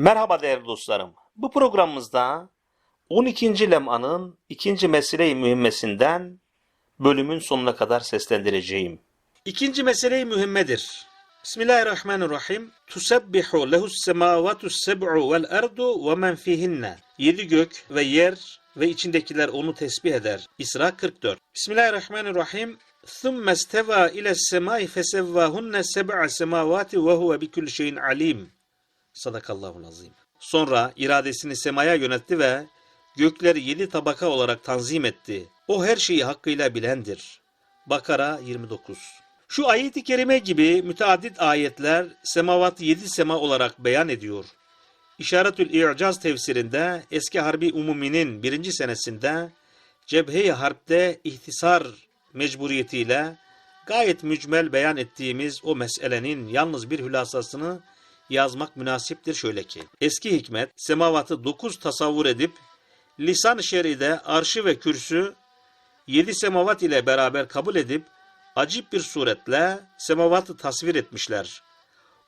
Merhaba değerli dostlarım. Bu programımızda 12. Lem'anın 2. mesele-i mühimmesinden bölümün sonuna kadar seslendireceğim. İkinci mesele-i mühimmedir. Bismillahirrahmanirrahim. Tusebbihu lehus semavatu seb'u vel erdu ve men fihinne. Yedi gök ve yer ve içindekiler onu tesbih eder. İsra 44. Bismillahirrahmanirrahim. Thumme steva ile semai fesevvahunne seb'a semavati ve huve bi kulli şeyin alim. Sadakallahul azim. Sonra iradesini semaya yöneltti ve gökleri yedi tabaka olarak tanzim etti. O her şeyi hakkıyla bilendir. Bakara 29 Şu ayet-i kerime gibi müteaddit ayetler semavatı yedi sema olarak beyan ediyor. İşaretül İ'caz tefsirinde eski Harbi Umumi'nin birinci senesinde Cebhe-i Harp'te ihtisar mecburiyetiyle gayet mücmel beyan ettiğimiz o meselenin yalnız bir hülasasını yazmak münasiptir şöyle ki. Eski hikmet semavatı dokuz tasavvur edip lisan-ı şeride arşı ve kürsü yedi semavat ile beraber kabul edip acip bir suretle semavatı tasvir etmişler.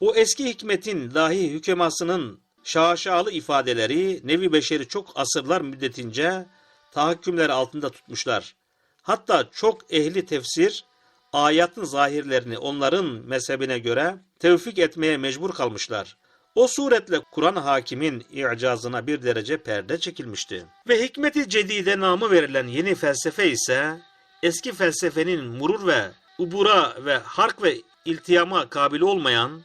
O eski hikmetin dahi hükemasının şaşalı ifadeleri nevi beşeri çok asırlar müddetince tahakkümleri altında tutmuşlar. Hatta çok ehli tefsir ayatın zahirlerini onların mezhebine göre tevfik etmeye mecbur kalmışlar. O suretle Kur'an hakimin i'cazına bir derece perde çekilmişti. Ve hikmeti cedide namı verilen yeni felsefe ise eski felsefenin murur ve ubura ve hark ve iltiyama kabil olmayan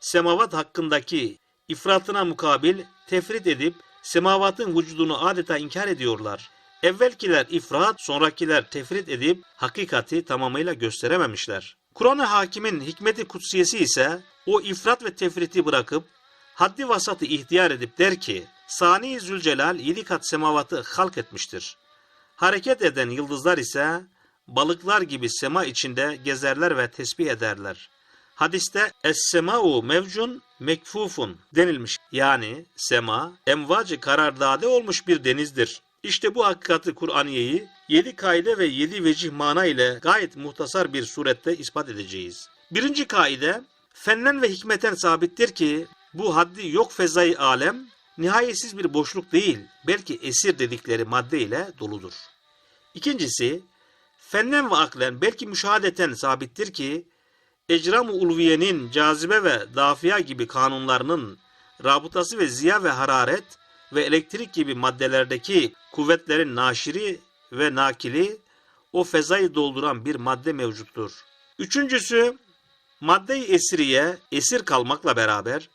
semavat hakkındaki ifratına mukabil tefrit edip semavatın vücudunu adeta inkar ediyorlar. Evvelkiler ifrat, sonrakiler tefrit edip hakikati tamamıyla gösterememişler. Kur'an-ı Hakim'in hikmeti kutsiyesi ise o ifrat ve tefriti bırakıp haddi vasatı ihtiyar edip der ki Sani Zülcelal yedi kat semavatı halk etmiştir. Hareket eden yıldızlar ise balıklar gibi sema içinde gezerler ve tesbih ederler. Hadiste es-sema'u mevcun mekfufun denilmiş. Yani sema emvacı karardade olmuş bir denizdir. İşte bu hakikati Kur'aniyeyi yedi kaide ve yedi vecih mana ile gayet muhtasar bir surette ispat edeceğiz. Birinci kaide, fennen ve hikmeten sabittir ki bu haddi yok fezai alem nihayetsiz bir boşluk değil, belki esir dedikleri madde ile doludur. İkincisi, fennen ve aklen belki müşahadeten sabittir ki ecram-ı ulviyenin cazibe ve dafia gibi kanunlarının rabıtası ve ziya ve hararet ve elektrik gibi maddelerdeki kuvvetlerin naşiri ve nakili o fezayı dolduran bir madde mevcuttur. Üçüncüsü, madde-i esiriye esir kalmakla beraber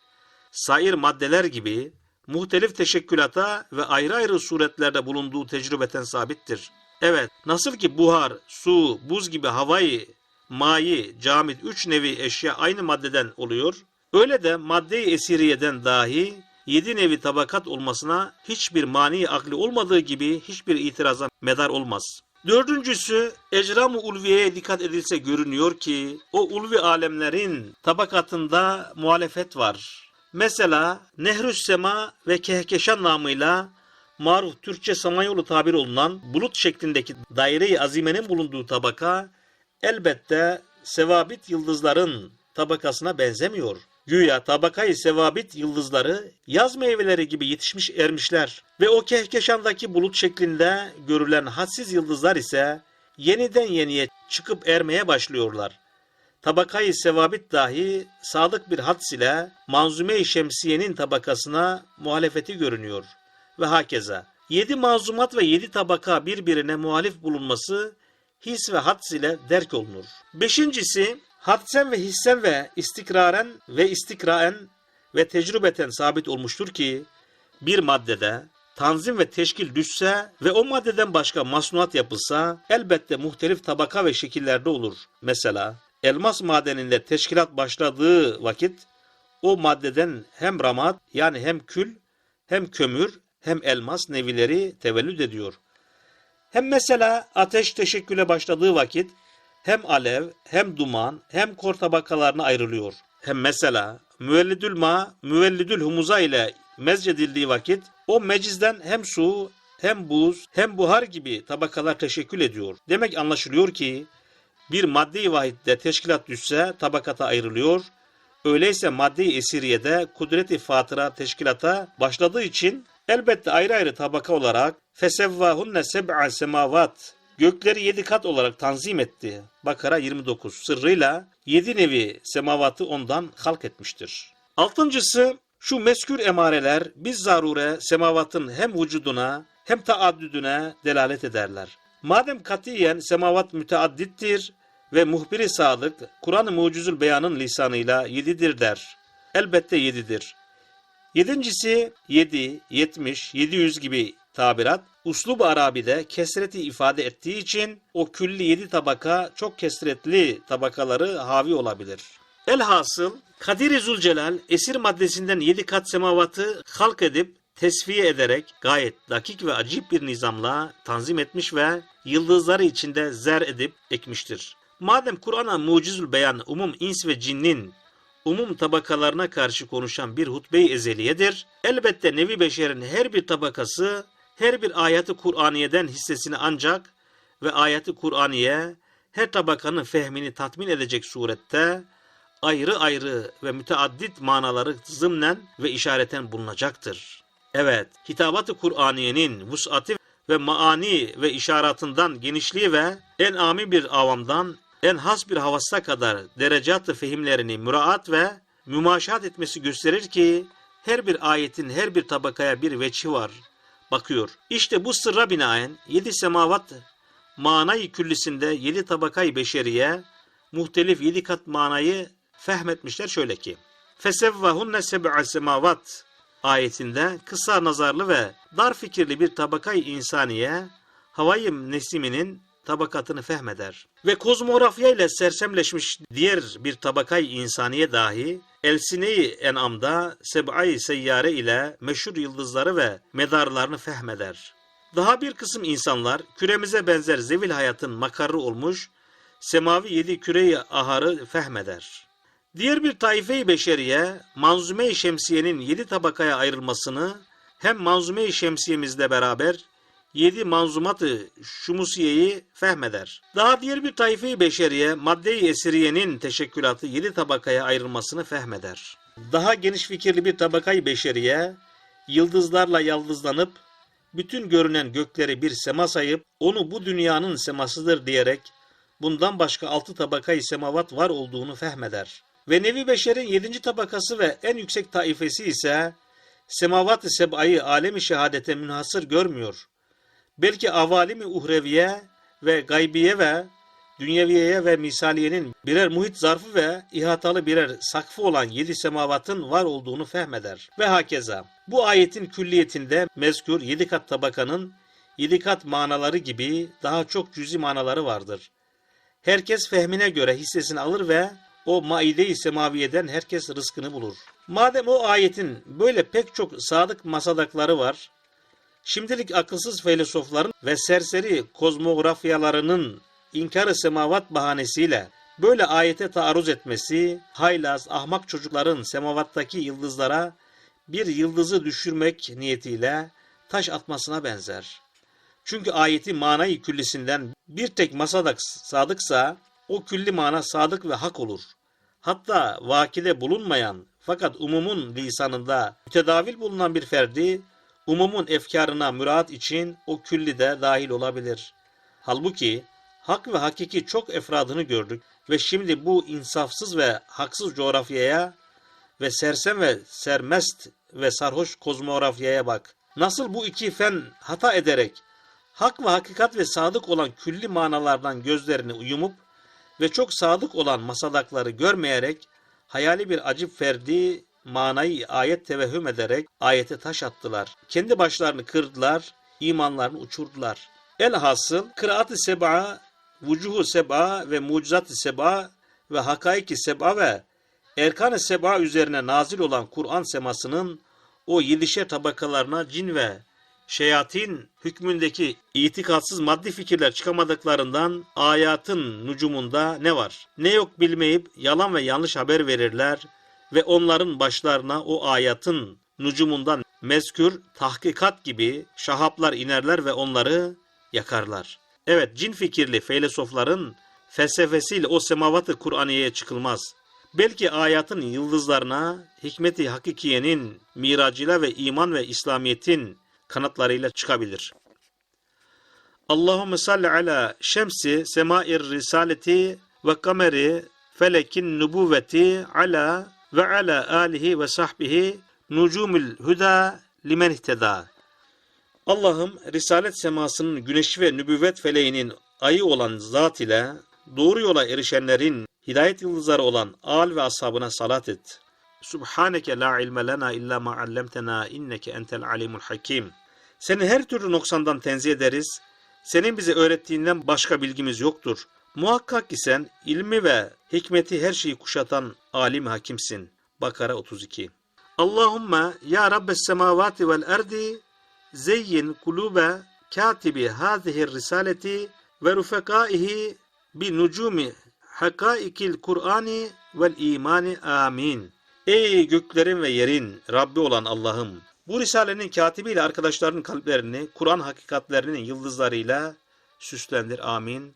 sair maddeler gibi muhtelif teşekkülata ve ayrı ayrı suretlerde bulunduğu tecrübeten sabittir. Evet, nasıl ki buhar, su, buz gibi havayı, mayi, camit üç nevi eşya aynı maddeden oluyor, öyle de madde-i esiriyeden dahi yedi nevi tabakat olmasına hiçbir mani akli olmadığı gibi hiçbir itiraza medar olmaz. Dördüncüsü, ecram-ı ulviyeye dikkat edilse görünüyor ki, o ulvi alemlerin tabakatında muhalefet var. Mesela Nehrüs Sema ve Kehkeşan namıyla maruf Türkçe Samanyolu tabir olunan bulut şeklindeki daire-i azimenin bulunduğu tabaka elbette sevabit yıldızların tabakasına benzemiyor. Güya tabakayı sevabit yıldızları yaz meyveleri gibi yetişmiş ermişler ve o kehkeşandaki bulut şeklinde görülen hadsiz yıldızlar ise yeniden yeniye çıkıp ermeye başlıyorlar. Tabakayı sevabit dahi sadık bir hadis ile manzume-i şemsiyenin tabakasına muhalefeti görünüyor ve hakeza. Yedi manzumat ve yedi tabaka birbirine muhalif bulunması his ve hadis ile derk olunur. Beşincisi hadsen ve hissen ve istikraren ve istikraen ve tecrübeten sabit olmuştur ki bir maddede tanzim ve teşkil düşse ve o maddeden başka masnuat yapılsa elbette muhtelif tabaka ve şekillerde olur. Mesela elmas madeninde teşkilat başladığı vakit o maddeden hem ramat yani hem kül hem kömür hem elmas nevileri tevellüd ediyor. Hem mesela ateş teşekküle başladığı vakit hem alev, hem duman, hem kor tabakalarına ayrılıyor. Hem mesela müellidül ma, müellidül humuza ile mezcedildiği vakit o mecizden hem su, hem buz, hem buhar gibi tabakalar teşekkül ediyor. Demek anlaşılıyor ki bir maddi vahitte teşkilat düşse tabakata ayrılıyor Öyleyse maddi esiriyede kudreti fatıra teşkilata başladığı için elbette ayrı ayrı tabaka olarak fesevvahunne seb'a semavat gökleri yedi kat olarak tanzim etti. Bakara 29 sırrıyla yedi nevi semavatı ondan halk etmiştir. Altıncısı şu meskür emareler biz zarure semavatın hem vücuduna hem taaddüdüne delalet ederler. Madem katiyen semavat müteaddittir ve muhbiri sadık Kur'an-ı Mucizül Beyan'ın lisanıyla yedidir der. Elbette yedidir. Yedincisi 7, 70, 700 gibi tabirat uslub Arabi'de kesreti ifade ettiği için o külli yedi tabaka çok kesretli tabakaları havi olabilir. Elhasıl Kadir-i Zülcelal esir maddesinden yedi kat semavatı halk edip tesfiye ederek gayet dakik ve acip bir nizamla tanzim etmiş ve yıldızları içinde zer edip ekmiştir. Madem Kur'an'a mucizül beyan umum ins ve cinnin umum tabakalarına karşı konuşan bir hutbe-i ezeliyedir. Elbette nevi beşerin her bir tabakası her bir ayeti Kur'aniye'den hissesini ancak ve ayeti Kur'aniye her tabakanın fehmini tatmin edecek surette ayrı ayrı ve müteaddit manaları zımnen ve işareten bulunacaktır. Evet, hitabat-ı Kur'aniyenin vus'ati ve maani ve işaratından genişliği ve en ami bir avamdan en has bir havasta kadar derecat-ı fehimlerini müraat ve mümaşahat etmesi gösterir ki her bir ayetin her bir tabakaya bir veçhi var. Bakıyor. İşte bu sırra binaen yedi semavat manayı küllisinde yedi tabakayı beşeriye muhtelif yedi kat manayı fehmetmişler şöyle ki. Fesevvahunne seb'a semavat ayetinde kısa nazarlı ve dar fikirli bir tabakayı insaniye havayım nesiminin tabakatını fehmeder. Ve kozmografya ile sersemleşmiş diğer bir tabakay insaniye dahi Elsine-i En'am'da Seb'ay Seyyare ile meşhur yıldızları ve medarlarını fehmeder. Daha bir kısım insanlar küremize benzer zevil hayatın makarı olmuş semavi yedi küreyi aharı fehmeder. Diğer bir taife-i beşeriye manzume-i şemsiyenin yedi tabakaya ayrılmasını hem manzume-i şemsiyemizle beraber yedi manzumatı şumusiyeyi fehmeder. Daha diğer bir taife-i beşeriye madde-i esiriyenin teşekkülatı yedi tabakaya ayrılmasını fehmeder. Daha geniş fikirli bir tabakayı beşeriye yıldızlarla yaldızlanıp bütün görünen gökleri bir sema sayıp onu bu dünyanın semasıdır diyerek bundan başka altı tabakayı semavat var olduğunu fehmeder. Ve Nevi Beşer'in yedinci tabakası ve en yüksek taifesi ise semavat-ı seb'ayı alemi şehadete münhasır görmüyor. Belki avalimi uhreviye ve gaybiye ve dünyeviyeye ve misaliyenin birer muhit zarfı ve ihatalı birer sakfı olan yedi semavatın var olduğunu fehmeder. Ve hakeza bu ayetin külliyetinde mezkur yedi kat tabakanın yedi kat manaları gibi daha çok cüzi manaları vardır. Herkes fehmine göre hissesini alır ve o maide-i semaviyeden herkes rızkını bulur. Madem o ayetin böyle pek çok sadık masadakları var, şimdilik akılsız filozofların ve serseri kozmografyalarının inkar-ı semavat bahanesiyle böyle ayete taarruz etmesi, haylaz, ahmak çocukların semavattaki yıldızlara bir yıldızı düşürmek niyetiyle taş atmasına benzer. Çünkü ayeti manayı küllisinden bir tek masadak sadıksa o külli mana sadık ve hak olur. Hatta vakide bulunmayan fakat umumun lisanında mütedavil bulunan bir ferdi umumun efkarına müraat için o külli de dahil olabilir. Halbuki hak ve hakiki çok efradını gördük ve şimdi bu insafsız ve haksız coğrafyaya ve sersem ve sermest ve sarhoş kozmografyaya bak. Nasıl bu iki fen hata ederek hak ve hakikat ve sadık olan külli manalardan gözlerini uyumup ve çok sadık olan masadakları görmeyerek hayali bir acip ferdi manayı ayet tevehhüm ederek ayete taş attılar. Kendi başlarını kırdılar, imanlarını uçurdular. Elhasıl kıraat-ı seba, vucuhu seba ve mucizat-ı seba ve hakaiki seba ve erkan-ı seba üzerine nazil olan Kur'an semasının o yedişer tabakalarına cin ve şeyatin hükmündeki itikatsız maddi fikirler çıkamadıklarından ayatın nucumunda ne var? Ne yok bilmeyip yalan ve yanlış haber verirler ve onların başlarına o ayatın nucumundan mezkür tahkikat gibi şahaplar inerler ve onları yakarlar. Evet cin fikirli filozofların felsefesiyle o semavatı Kur'aniye'ye çıkılmaz. Belki ayatın yıldızlarına hikmeti hakikiyenin miracıyla ve iman ve İslamiyet'in kanatlarıyla çıkabilir. Allahümme salli ala şemsi semair risaleti ve kameri felekin nubuvveti ala ve ala alihi ve sahbihi nucumul huda limen ihteda. Allah'ım risalet semasının güneşi ve nübüvvet feleğinin ayı olan zat ile doğru yola erişenlerin hidayet yıldızları olan al ve ashabına salat et. Subhaneke la ilme lena illa ma allamtena inneke entel alimul hakim. Seni her türlü noksandan tenzih ederiz. Senin bize öğrettiğinden başka bilgimiz yoktur. Muhakkak ki sen ilmi ve hikmeti her şeyi kuşatan alim hakimsin. Bakara 32 Allahümme ya Rabbes semavati vel erdi zeyyin kulube katibi hâzihi risaleti ve rufekâihi bi nucumi hakaikil Kur'ani vel imani amin. Ey göklerin ve yerin Rabbi olan Allah'ım! Bu risalenin katibiyle arkadaşlarının kalplerini Kur'an hakikatlerinin yıldızlarıyla süslendir amin.